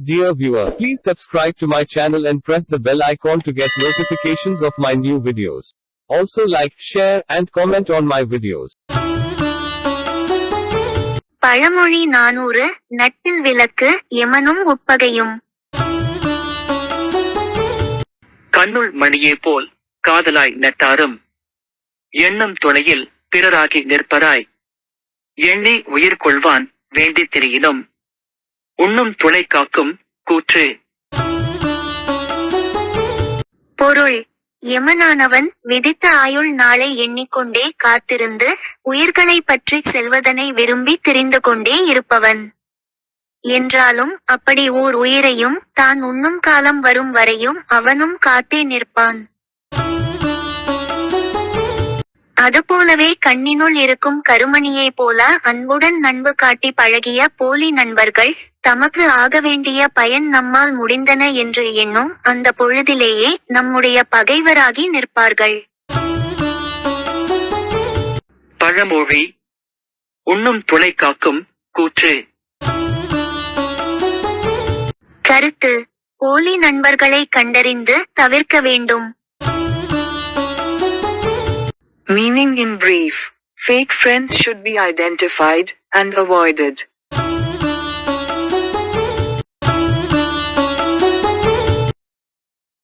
Dear viewer, please subscribe to my channel and press the bell icon to get notifications of my new videos. Also like, share, and comment on my videos. பழமொழி நானூறு நட்டில் விளக்கு எமனும் உட்பகையும் கண்ணுள் மணியே போல் காதலாய் நட்டாரும் எண்ணம் துணையில் பிறராகி நிற்பராய் எண்ணி உயிர் கொள்வான் வேண்டித் திரியினும் உண்ணும் துணை காக்கும் கூற்று. பொருள் எமனானவன் விதித்த ஆயுள் நாளை எண்ணிக்கொண்டே காத்திருந்து உயிர்களை பற்றி செல்வதனை விரும்பி திரிந்து கொண்டே இருப்பவன். என்றாலும் அப்படி ஓர் உயிரையும் தான் உண்ணும் காலம் வரும் வரையும் அவனும் காத்தே நிற்பான். அதுபோலவே கண்ணினுள் இருக்கும் கருமணியை போல அன்புடன் நண்பு காட்டி பழகிய போலி நண்பர்கள் தமக்கு ஆக வேண்டிய பயன் நம்மால் முடிந்தன என்று எண்ணும் அந்த பொழுதிலேயே நம்முடைய பகைவராகி நிற்பார்கள். பழமொழி உண்ணும் துணை காக்கும் கூற்று. கருத்து போலி நண்பர்களை கண்டறிந்து தவிர்க்க வேண்டும். Meaning in brief, fake friends should be identified and avoided.